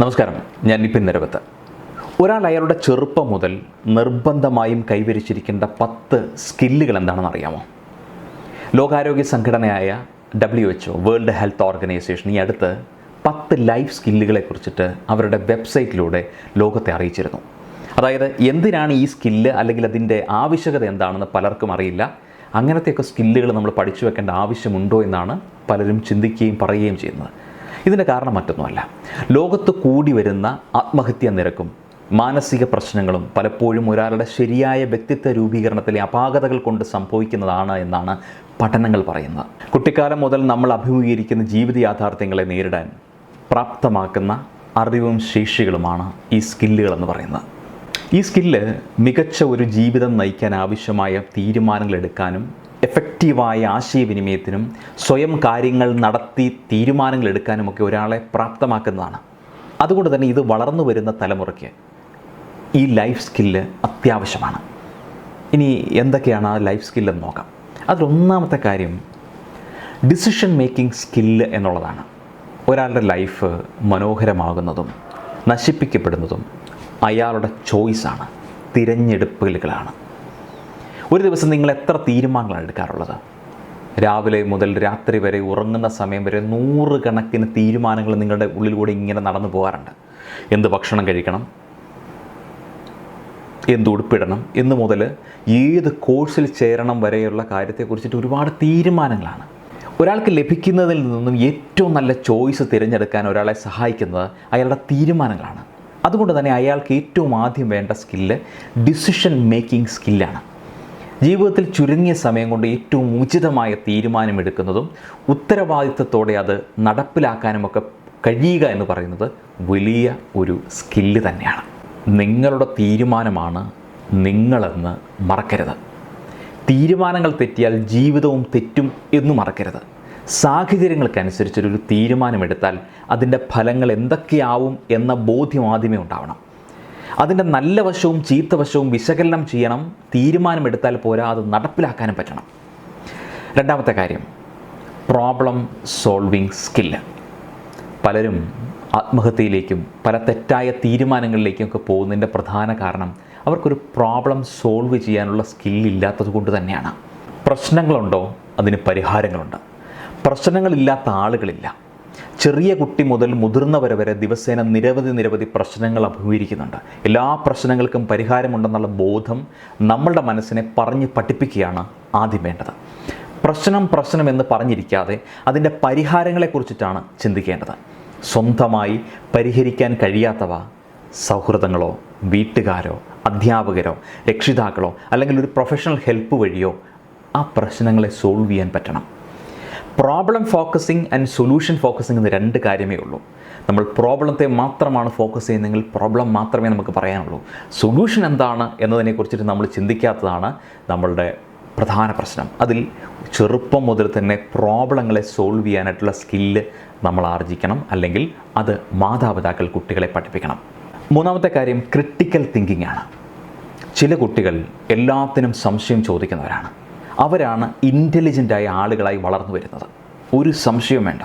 നമസ്കാരം ഞാൻ നിപിൻ നിരവത്ത്. ഒരാൾ അയാളുടെ ചെറുപ്പം മുതൽ നിർബന്ധമായും കൈവരിച്ചിരിക്കേണ്ട പത്ത് സ്കില്ലുകൾ എന്താണെന്ന് അറിയാമോ? ലോകാരോഗ്യ സംഘടനയായ W H world health organisation ഈ അടുത്ത് പത്ത് ലൈഫ് സ്കില്ലുകളെ കുറിച്ചിട്ട് അവരുടെ വെബ്സൈറ്റിലൂടെ ലോകത്തെ അറിയിച്ചിരുന്നു. അതായത് എന്തിനാണ് ഈ സ്കില്ല് അല്ലെങ്കിൽ അതിന്റെ ആവശ്യകത എന്താണെന്ന് പലർക്കും അറിയില്ല. അങ്ങനത്തെയൊക്കെ സ്കില്ലുകൾ നമ്മൾ പഠിച്ചു വെക്കേണ്ട ആവശ്യമുണ്ടോ എന്നാണ് പലരും ചിന്തിക്കുകയും പറയുകയും ചെയ്യുന്നത്. ഇതിന്റെ കാരണം മറ്റൊന്നുമല്ല. ലോകത്ത് കൂടി വരുന്ന ആത്മഹത്യാ നിരക്കും മാനസിക പ്രശ്നങ്ങളും പലപ്പോഴും ഒരാളുടെ ശരിയായ വ്യക്തിത്വ രൂപീകരണത്തിലെ അപാകതകൾ കൊണ്ട് സംഭവിക്കുന്നതാണ് എന്നാണ് പഠനങ്ങൾ പറയുന്നത്. കുട്ടിക്കാലം മുതൽ നമ്മൾ അഭിമുഖീകരിക്കുന്ന ജീവിത യാഥാർത്ഥ്യങ്ങളെ നേരിടാൻ പ്രാപ്തമാക്കുന്ന അറിവും ശേഷികളുമാണ് ഈ സ്കില്ലുകൾ എന്ന് പറയുന്നത്. ഈ സ്കില്ല് മികച്ച ഒരു ജീവിതം നയിക്കാൻ ആവശ്യമായ തീരുമാനങ്ങൾ എടുക്കാനും എഫക്റ്റീവായ ആശയവിനിമയത്തിനും സ്വയം കാര്യങ്ങൾ നടത്തി തീരുമാനങ്ങൾ എടുക്കാനുമൊക്കെ ഒരാളെ പ്രാപ്തമാക്കുന്നതാണ്. അതുകൊണ്ട് തന്നെ ഇത് വളർന്നു വരുന്ന തലമുറയ്ക്ക് ഈ ലൈഫ് സ്കില്ല് അത്യാവശ്യമാണ്. ഇനി എന്തൊക്കെയാണ് ആ ലൈഫ് സ്കില്ലെന്ന് നോക്കാം. അതിലൊന്നാമത്തെ കാര്യം ഡിസിഷൻ മേക്കിംഗ് സ്കില്ല് എന്നുള്ളതാണ്. ഒരാളുടെ ലൈഫ് മനോഹരമാകുന്നതും നശിപ്പിക്കപ്പെടുന്നതും അയാളുടെ ചോയ്സാണ് തിരഞ്ഞെടുപ്പുകളാണ് ഒരു ദിവസം നിങ്ങൾ എത്ര തീരുമാനങ്ങളാണ് എടുക്കാറുള്ളത്? രാവിലെ മുതൽ രാത്രി വരെ ഉറങ്ങുന്ന സമയം വരെ നൂറുകണക്കിന് തീരുമാനങ്ങൾ നിങ്ങളുടെ ഉള്ളിലൂടെ ഇങ്ങനെ നടന്നു പോകാറുണ്ട്. എന്ത് ഭക്ഷണം കഴിക്കണം? എന്ത് ഉടുപ്പിടണം? എന്ന് മുതൽ ഏത് കോഴ്സിൽ ചേരണം വരെയുള്ള കാര്യത്തെക്കുറിച്ചിട്ട് ഒരുപാട് തീരുമാനങ്ങളാണ്. ഒരാൾക്ക് ലഭിക്കുന്നതിൽ നിന്നും ഏറ്റവും നല്ല ചോയ്സ് തിരഞ്ഞെടുക്കാൻ ഒരാളെ സഹായിക്കുന്നത് അയാളുടെ തീരുമാനങ്ങളാണ്. അതുകൊണ്ട് തന്നെ അയാൾക്ക് ഏറ്റവും ആദ്യം വേണ്ട സ്കില്ല് ഡിസിഷൻ മേക്കിംഗ് സ്കില്ലാണ്. ജീവിതത്തിൽ ചുരുങ്ങിയ സമയം കൊണ്ട് ഏറ്റവും ഉചിതമായ തീരുമാനമെടുക്കുന്നതും ഉത്തരവാദിത്വത്തോടെ അത് നടപ്പിലാക്കാനുമൊക്കെ കഴിയുക എന്ന് പറയുന്നത് വലിയ ഒരു സ്കില്ല് തന്നെയാണ്. നിങ്ങളുടെ തീരുമാനമാണ് നിങ്ങളെന്ന് മറക്കരുത്. തീരുമാനങ്ങൾ തെറ്റിയാൽ ജീവിതവും തെറ്റും എന്ന് മറക്കരുത്. സാഹചര്യങ്ങൾക്കനുസരിച്ചൊരു തീരുമാനമെടുത്താൽ അതിന്റെ ഫലങ്ങൾ എന്തൊക്കെയാവും എന്ന ബോധ്യം ആദ്യമേ ഉണ്ടാവണം. അതിന്റെ നല്ല വശവും ചീത്ത വശവും വിശകലനം ചെയ്യണം തീരുമാനമെടുത്താൽ പോരാ അത് നടപ്പിലാക്കാനും പറ്റണം. രണ്ടാമത്തെ കാര്യം പ്രോബ്ലം സോൾവിങ് സ്കില്ല് പലരും ആത്മഹത്യയിലേക്കും പല തെറ്റായ തീരുമാനങ്ങളിലേക്കും ഒക്കെ പോകുന്നതിന്റെ പ്രധാന കാരണം അവർക്കൊരു പ്രോബ്ലം സോൾവ് ചെയ്യാനുള്ള സ്കില്ലില്ലാത്തത് കൊണ്ട് തന്നെയാണ്. പ്രശ്നങ്ങളുണ്ടോ? അതിന് പരിഹാരങ്ങളുണ്ട്. പ്രശ്നങ്ങളില്ലാത്ത ആളുകളില്ല. ചെറിയ കുട്ടി മുതൽ മുതിർന്നവർ വരെ ദിവസേന നിരവധി നിരവധി പ്രശ്നങ്ങൾ അഭിമുഖീകരിക്കുന്നുണ്ട്. എല്ലാ പ്രശ്നങ്ങൾക്കും പരിഹാരമുണ്ടെന്നുള്ള ബോധം നമ്മളുടെ മനസ്സിനെ പറഞ്ഞ് പഠിപ്പിക്കുകയാണ് ആദ്യം വേണ്ടത്. പ്രശ്നം പ്രശ്നം എന്ന് പറഞ്ഞിരിക്കാതെ അതിന്റെ പരിഹാരങ്ങളെക്കുറിച്ചിട്ടാണ് ചിന്തിക്കേണ്ടത്. സ്വന്തമായി പരിഹരിക്കാൻ കഴിയാത്തവ സൗഹൃദങ്ങളോ വീട്ടുകാരോ അധ്യാപകരോ രക്ഷിതാക്കളോ അല്ലെങ്കിൽ ഒരു പ്രൊഫഷണൽ ഹെൽപ്പ് വഴിയോ ആ പ്രശ്നങ്ങളെ സോൾവ് ചെയ്യാൻ പറ്റണം. Problem focusing and solution focusing എന്ന രണ്ട് കാര്യമേ ഉള്ളൂ. നമ്മൾ പ്രോബ്ലത്തെ മാത്രമാണ് ഫോക്കസ് ചെയ്യുന്നതെങ്കിൽ പ്രോബ്ലം മാത്രമേ നമുക്ക് പറയാനുള്ളൂ. സൊല്യൂഷൻ എന്താണ് എന്നതിനെക്കുറിച്ചിട്ട് നമ്മൾ ചിന്തിക്കാത്തതാണ് നമ്മളുടെ പ്രധാന പ്രശ്നം. അതിൽ ചെറുപ്പം മുതൽ തന്നെ പ്രോബ്ലങ്ങളെ സോൾവ് ചെയ്യാനായിട്ടുള്ള സ്കില്ല് നമ്മൾ ആർജിക്കണം അല്ലെങ്കിൽ അത് മാതാപിതാക്കൾ കുട്ടികളെ പഠിപ്പിക്കണം. മൂന്നാമത്തെ കാര്യം ക്രിട്ടിക്കൽ തിങ്കിങ് ആണ്. ചില കുട്ടികൾ എല്ലാത്തിനും സംശയം ചോദിക്കുന്നവരാണ്. അവരാണ് ഇന്റലിജന്റായ ആളുകളായി വളർന്നു വരുന്നത്. ഒരു സംശയവും വേണ്ട.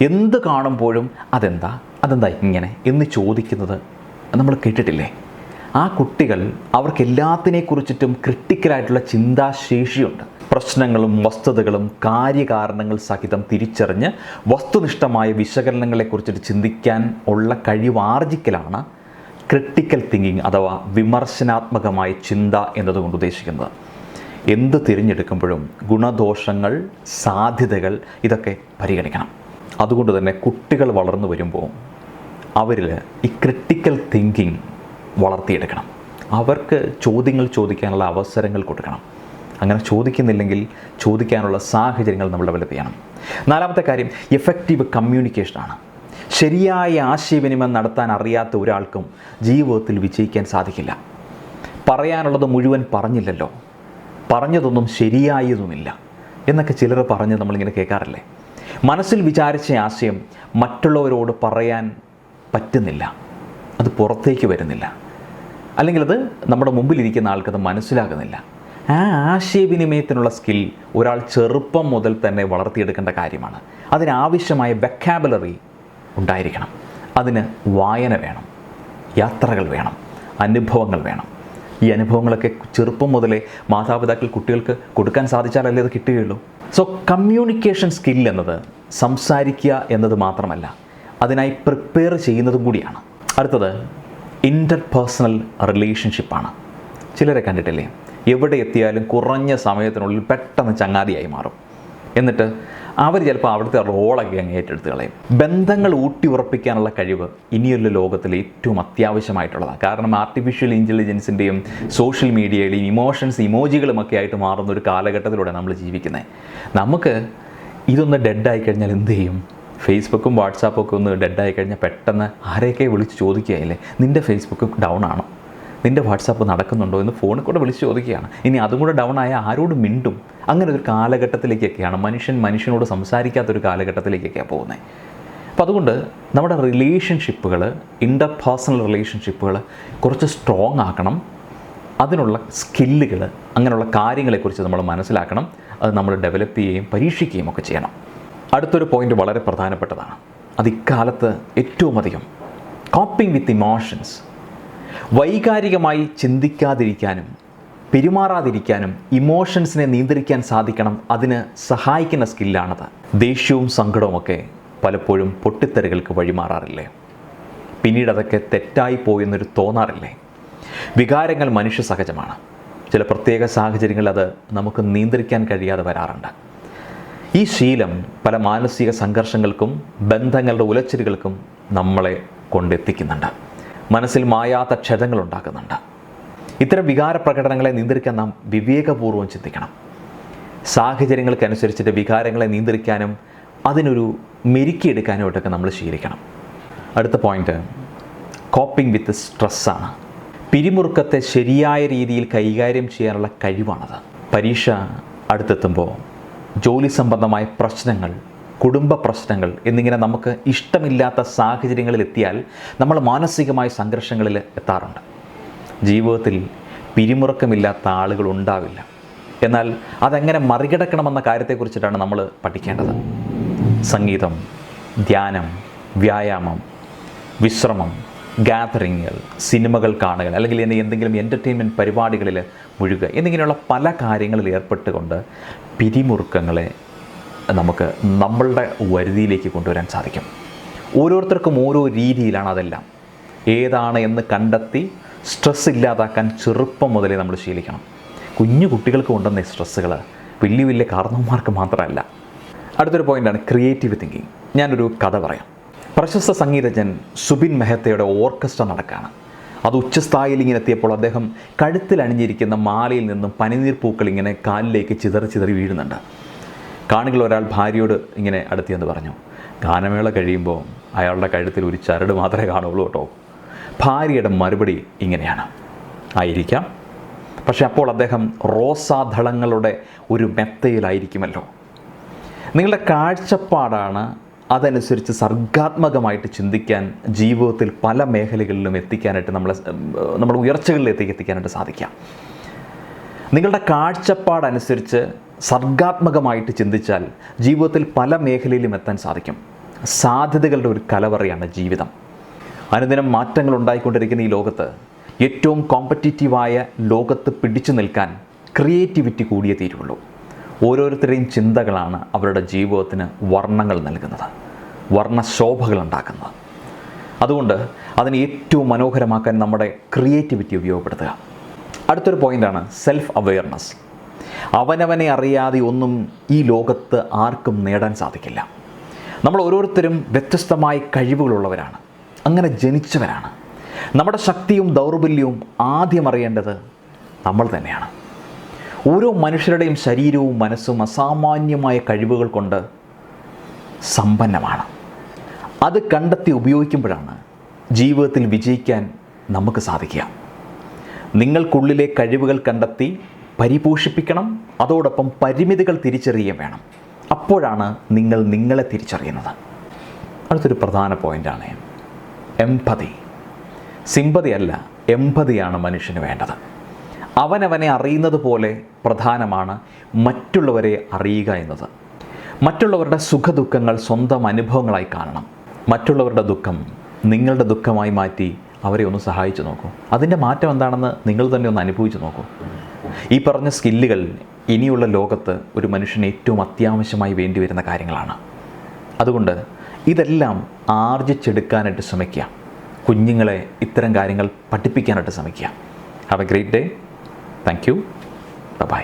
എന്ത് കാണുമ്പോഴും അതെന്താ? അതെന്താ ഇങ്ങനെ? എന്ന് ചോദിക്കുന്നത് നമ്മൾ കേട്ടിട്ടില്ലേ? ആ കുട്ടികൾ അവർക്ക് എല്ലാത്തിനെക്കുറിച്ചിട്ടും ക്രിട്ടിക്കലായിട്ടുള്ള ചിന്താശേഷിയുണ്ട്. പ്രശ്നങ്ങളും വസ്തുതകളും കാര്യകാരണങ്ങൾ സഹിതം തിരിച്ചറിഞ്ഞ് വസ്തുനിഷ്ഠമായ വിശകലനങ്ങളെക്കുറിച്ചിട്ട് ചിന്തിക്കാൻ ഉള്ള കഴിവ് ആർജിക്കലാണ് ക്രിട്ടിക്കൽ തിങ്കിങ് അഥവാ വിമർശനാത്മകമായ ചിന്ത എന്നതുകൊണ്ട് ഉദ്ദേശിക്കുന്നത്. എന്ത് തിരഞ്ഞെടുക്കുമ്പോഴും ഗുണദോഷങ്ങൾ സാധ്യതകൾ ഇതൊക്കെ പരിഗണിക്കണം. അതുകൊണ്ട് തന്നെ കുട്ടികൾ വളർന്നു വരുമ്പോൾ അവരിൽ ഈ ക്രിട്ടിക്കൽ തിങ്കിങ് വളർത്തിയെടുക്കണം. അവർക്ക് ചോദ്യങ്ങൾ ചോദിക്കാനുള്ള അവസരങ്ങൾ കൊടുക്കണം. അങ്ങനെ ചോദിക്കുന്നില്ലെങ്കിൽ ചോദിക്കാനുള്ള സാഹചര്യങ്ങൾ നമ്മൾ ഡെവലപ്പ് ചെയ്യണം നാലാമത്തെ കാര്യം എഫക്റ്റീവ് കമ്മ്യൂണിക്കേഷനാണ് ശരിയായ ആശയവിനിമയം നടത്താൻ അറിയാത്ത ഒരാൾക്കും ജീവിതത്തിൽ വിജയിക്കാൻ സാധിക്കില്ല. പറയാനുള്ളത് മുഴുവൻ പറഞ്ഞില്ലല്ലോ. പറഞ്ഞതൊന്നും ശരിയായതുമില്ല എന്നൊക്കെ ചിലർ പറഞ്ഞ് നമ്മളിങ്ങനെ കേൾക്കാറില്ലേ? മനസ്സിൽ വിചാരിച്ച ആശയം മറ്റുള്ളവരോട് പറയാൻ പറ്റുന്നില്ല. അത് പുറത്തേക്ക് വരുന്നില്ല. അല്ലെങ്കിൽ അത് നമ്മുടെ മുമ്പിലിരിക്കുന്ന ആൾക്കത് മനസ്സിലാകുന്നില്ല. ആ ആശയവിനിമയത്തിനുള്ള സ്കിൽ ഒരാൾ ചെറുപ്പം മുതൽ തന്നെ വളർത്തിയെടുക്കേണ്ട കാര്യമാണ്. അതിനാവശ്യമായ വെക്കാബുലറി ഉണ്ടായിരിക്കണം. അതിന് വായന വേണം. യാത്രകൾ വേണം. അനുഭവങ്ങൾ വേണം. ഈ അനുഭവങ്ങളൊക്കെ ചെറുപ്പം മുതലേ മാതാപിതാക്കൾ കുട്ടികൾക്ക് കൊടുക്കാൻ സാധിച്ചാലല്ലേ അത് കിട്ടുകയുള്ളൂ. സോ കമ്മ്യൂണിക്കേഷൻ സ്കിൽ എന്നത് സംസാരിക്കുക എന്നത് മാത്രമല്ല അതിനായി പ്രിപ്പയർ ചെയ്യുന്നതും കൂടിയാണ്. അടുത്തത് ഇന്റർപേഴ്സണൽ റിലേഷൻഷിപ്പാണ് ചിലരെ കണ്ടിട്ടില്ലേ? എവിടെ എത്തിയാലും കുറഞ്ഞ സമയത്തിനുള്ളിൽ പെട്ടെന്ന് ചങ്ങാതിയായി മാറും. എന്നിട്ട് അവർ ചിലപ്പോൾ അവിടുത്തെ റോളൊക്കെ അങ്ങ് ഏറ്റെടുത്ത് കളയും. ബന്ധങ്ങൾ ഊട്ടി ഉറപ്പിക്കാനുള്ള കഴിവ് ഇനിയുള്ള ലോകത്തിൽ ഏറ്റവും അത്യാവശ്യമായിട്ടുള്ളതാണ്. കാരണം ആർട്ടിഫിഷ്യൽ ഇന്റലിജൻസിന്റെയും സോഷ്യൽ മീഡിയയിലെയും ഇമോഷൻസ് ഇമോജികളുമൊക്കെ ആയിട്ട് മാറുന്ന ഒരു കാലഘട്ടത്തിലൂടെ നമ്മൾ ജീവിക്കുന്നത് നമുക്ക് ഇതൊന്ന് ഡെഡായി കഴിഞ്ഞാൽ എന്ത് ചെയ്യും? ഫേസ്ബുക്കും വാട്സാപ്പും ഒക്കെ ഒന്ന് ഡെഡായി കഴിഞ്ഞാൽ പെട്ടെന്ന് ആരെയൊക്കെ വിളിച്ച് ചോദിക്കുകയില്ലേ? നിന്റെ ഫേസ്ബുക്ക് ഡൗൺ ആണോ? നിന്റെ വാട്സാപ്പ് നടക്കുന്നുണ്ടോ എന്ന് ഫോണിൽ കൂടെ വിളിച്ച് ചോദിക്കുകയാണ്. ഇനി അതും കൂടെ ഡൗൺ ആയ ആരോട് മിണ്ടും? അങ്ങനെ ഒരു കാലഘട്ടത്തിലേക്കൊക്കെയാണ് മനുഷ്യൻ മനുഷ്യനോട് സംസാരിക്കാത്തൊരു കാലഘട്ടത്തിലേക്കൊക്കെയാണ് പോകുന്നത് അപ്പോൾ അതുകൊണ്ട് നമ്മുടെ റിലേഷൻഷിപ്പുകൾ ഇന്റർ പേഴ്സണൽ റിലേഷൻഷിപ്പുകൾ കുറച്ച് സ്ട്രോങ് ആക്കണം. അതിനുള്ള സ്കില്ലുകൾ അങ്ങനെയുള്ള കാര്യങ്ങളെക്കുറിച്ച് നമ്മൾ മനസ്സിലാക്കണം. അത് നമ്മൾ ഡെവലപ്പ് ചെയ്യുകയും പരീക്ഷിക്കുകയും ഒക്കെ ചെയ്യണം. അടുത്തൊരു പോയിന്റ് വളരെ പ്രധാനപ്പെട്ടതാണ്. അത് ഇക്കാലത്ത് ഏറ്റവും അധികം കോപ്പിംഗ് വിത്ത് ഇമോഷൻസ് വൈകാരികമായി ചിന്തിക്കാതിരിക്കാനും പെരുമാറാതിരിക്കാനും ഇമോഷൻസിനെ നിയന്ത്രിക്കാൻ സാധിക്കണം അതിന് സഹായിക്കുന്ന സ്കില്ലാണത്. ദേഷ്യവും സങ്കടവുമൊക്കെ പലപ്പോഴും പൊട്ടിത്തെറികൾക്ക് വഴിമാറാറില്ലേ? പിന്നീട് അതൊക്കെ തെറ്റായി പോയെന്നൊരു തോന്നാറില്ലേ? വികാരങ്ങൾ മനുഷ്യ സഹജമാണ്. ചില പ്രത്യേക സാഹചര്യങ്ങളിൽ അത് നമുക്ക് നിയന്ത്രിക്കാൻ കഴിയാതെ വരാറുണ്ട്. ഈ ശീലം പല മാനസിക സംഘർഷങ്ങൾക്കും ബന്ധങ്ങളുടെ ഉലച്ചിലുകൾക്കും നമ്മളെ കൊണ്ടെത്തിക്കുന്നുണ്ട്. മനസ്സിൽ മായാത്ത ക്ഷതങ്ങൾ ഉണ്ടാക്കുന്നുണ്ട് ഇത്തരം വികാര പ്രകടനങ്ങളെ നിയന്ത്രിക്കാൻ നാം വിവേകപൂർവം ചിന്തിക്കണം. സാഹചര്യങ്ങൾക്കനുസരിച്ചിട്ട് വികാരങ്ങളെ നിയന്ത്രിക്കാനും അതിനൊരു മെരുക്കിയെടുക്കാനും നമ്മൾ ശീലിക്കണം. അടുത്ത പോയിന്റ് കോപ്പിംഗ് വിത്ത് സ്ട്രെസ്സാണ് പിരിമുറുക്കത്തെ ശരിയായ രീതിയിൽ കൈകാര്യം ചെയ്യാനുള്ള കഴിവാണത്. പരീക്ഷ അടുത്തെത്തുമ്പോൾ ജോലി സംബന്ധമായ പ്രശ്നങ്ങൾ കുടുംബ പ്രശ്നങ്ങൾ എന്നിങ്ങനെ നമുക്ക് ഇഷ്ടമില്ലാത്ത സാഹചര്യങ്ങളിൽ എത്തിയാൽ നമ്മൾ മാനസികമായ സംഘർഷങ്ങളിൽ എത്താറുണ്ട്. ജീവിതത്തിൽ പിരിമുറക്കമില്ലാത്ത ആളുകൾ ഉണ്ടാവില്ല. എന്നാൽ അതെങ്ങനെ മറികടക്കണമെന്ന കാര്യത്തെക്കുറിച്ചിട്ടാണ് നമ്മൾ പഠിക്കേണ്ടത്. സംഗീതം ധ്യാനം വ്യായാമം വിശ്രമം ഗാദറിങ്ങുകൾ സിനിമകൾ കാണുക അല്ലെങ്കിൽ ഇനി എന്തെങ്കിലും എന്റർടൈൻമെന്റ് പരിപാടികളിൽ മുഴുകുക എന്നിങ്ങനെയുള്ള പല കാര്യങ്ങളിൽ ഏർപ്പെട്ടുകൊണ്ട് പിരിമുറുക്കങ്ങളെ നമുക്ക് നമ്മളുടെ വരുതിയിലേക്ക് കൊണ്ടുവരാൻ സാധിക്കും. ഓരോരുത്തർക്കും ഓരോ രീതിയിലാണ് അതെല്ലാം. ഏതാണ് എന്ന് കണ്ടെത്തി സ്ട്രെസ് ഇല്ലാതാക്കാൻ ചെറുപ്പം മുതലേ നമ്മൾ ശീലിക്കണം. കുഞ്ഞു കുട്ടികൾക്ക് കൊണ്ടുവന്ന ഈ സ്ട്രെസ്സുകൾ വലിയ വലിയ കാരണവന്മാർക്ക് മാത്രമല്ല. അടുത്തൊരു പോയിന്റാണ് ക്രിയേറ്റീവ് തിങ്കിങ് ഞാനൊരു കഥ പറയാം. പ്രശസ്ത സംഗീതജ്ഞൻ സുബിൻ മെഹത്തയുടെ ഓർക്കസ്ട്ര നടക്കുകയാണ് അത് ഉച്ചസ്ഥായിൽ ഇങ്ങനെ എത്തിയപ്പോൾ അദ്ദേഹം കഴുത്തിൽ അണിഞ്ഞിരിക്കുന്ന മാലയിൽ നിന്നും പനിനീർ പൂക്കൾ ഇങ്ങനെ കാലിലേക്ക് ചിതറി ചിതറി വീഴുന്നുണ്ട്. കാണികൾ ഒരാൾ ഭാര്യയോട് ഇങ്ങനെ അടുത്തിയെന്ന് പറഞ്ഞു. ഗാനമേള കഴിയുമ്പോൾ അയാളുടെ കഴുത്തിൽ ഒരു ചരട് മാത്രമേ കാണുള്ളൂ കേട്ടോ. ഭാര്യയുടെ മറുപടി ഇങ്ങനെയാണ്. ആയിരിക്കാം. പക്ഷെ അപ്പോൾ അദ്ദേഹം റോസാദളങ്ങളുടെ ഒരു മെത്തയിലായിരിക്കുമല്ലോ. നിങ്ങളുടെ കാഴ്ചപ്പാടാണ് അതനുസരിച്ച് സർഗാത്മകമായിട്ട് ചിന്തിക്കാൻ ജീവിതത്തിൽ പല മേഖലകളിലും എത്തിക്കാനായിട്ട് നമ്മളെ നമ്മുടെ ഉയർച്ചകളിലേക്ക് എത്തിക്കാനായിട്ട് സാധിക്കാം. നിങ്ങളുടെ കാഴ്ചപ്പാടനുസരിച്ച് സർഗാത്മകമായിട്ട് ചിന്തിച്ചാൽ ജീവിതത്തിൽ പല മേഖലയിലും എത്താൻ സാധിക്കും. സാധ്യതകളുടെ ഒരു കലവറയാണ് ജീവിതം. അനുദിനം മാറ്റങ്ങൾ ഉണ്ടായിക്കൊണ്ടിരിക്കുന്ന ഈ ലോകത്ത് ഏറ്റവും കോമ്പറ്റീറ്റീവായ ലോകത്ത് പിടിച്ചു നിൽക്കാൻ ക്രിയേറ്റിവിറ്റി കൂടിയേ തീരുള്ളൂ. ഓരോരുത്തരുടെയും ചിന്തകളാണ് അവരുടെ ജീവിതത്തിന് വർണങ്ങൾ നൽകുന്നത്. വർണശോഭകൾ ഉണ്ടാക്കുന്നത്. അതുകൊണ്ട് അതിനെ ഏറ്റവും മനോഹരമാക്കാൻ നമ്മുടെ ക്രിയേറ്റിവിറ്റി ഉപയോഗപ്പെടുത്തുക. അടുത്തൊരു പോയിന്റാണ് സെൽഫ് അവെയർനെസ് അവനവനെ അറിയാതെ ഒന്നും ഈ ലോകത്ത് ആർക്കും നേടാൻ സാധിക്കില്ല. നമ്മൾ ഓരോരുത്തരും വ്യത്യസ്തമായ കഴിവുകളുള്ളവരാണ്. അങ്ങനെ ജനിച്ചവരാണ്. നമ്മുടെ ശക്തിയും ദൗർബല്യവും ആദ്യം അറിയേണ്ടത് നമ്മൾ തന്നെയാണ്. ഓരോ മനുഷ്യരുടെയും ശരീരവും മനസ്സും അസാമാന്യമായ കഴിവുകൾ കൊണ്ട് സമ്പന്നമാണ്. അത് കണ്ടെത്തി ഉപയോഗിക്കുമ്പോഴാണ് ജീവിതത്തിൽ വിജയിക്കാൻ നമുക്ക് സാധിക്കുക. നിങ്ങൾക്കുള്ളിലെ കഴിവുകൾ കണ്ടെത്തി പരിപോഷിപ്പിക്കണം അതോടൊപ്പം പരിമിതികൾ തിരിച്ചറിയുകയും വേണം. അപ്പോഴാണ് നിങ്ങൾ നിങ്ങളെ തിരിച്ചറിയുന്നത്. അടുത്തൊരു പ്രധാന പോയിന്റാണ് എംപതി. സിമ്പതി അല്ല എംപതിയാണ് മനുഷ്യന് വേണ്ടത്. അവനവനെ അറിയുന്നത് പോലെ പ്രധാനമാണ് മറ്റുള്ളവരെ അറിയുക എന്നത്. മറ്റുള്ളവരുടെ സുഖദുഃഖങ്ങൾ സ്വന്തം അനുഭവങ്ങളായി കാണണം. മറ്റുള്ളവരുടെ ദുഃഖം നിങ്ങളുടെ ദുഃഖമായി മാറ്റി അവരെ ഒന്ന് സഹായിച്ചു നോക്കൂ. അതിന്റെ മാറ്റം എന്താണെന്ന് നിങ്ങൾ തന്നെ ഒന്ന് അനുഭവിച്ചു നോക്കൂ. ഈ പറഞ്ഞ സ്കില്ലുകൾ ഇനിയുള്ള ലോകത്ത് ഒരു മനുഷ്യന് ഏറ്റവും അത്യാവശ്യമായി വേണ്ടി വരുന്ന കാര്യങ്ങളാണ്. അതുകൊണ്ട് ഇതെല്ലാം ആർജിച്ചെടുക്കാനായിട്ട് ശ്രമിക്കുക. കുഞ്ഞുങ്ങളെ ഇത്തരം കാര്യങ്ങൾ പഠിപ്പിക്കാനായിട്ട് ശ്രമിക്കുക. Have a great day thank you bye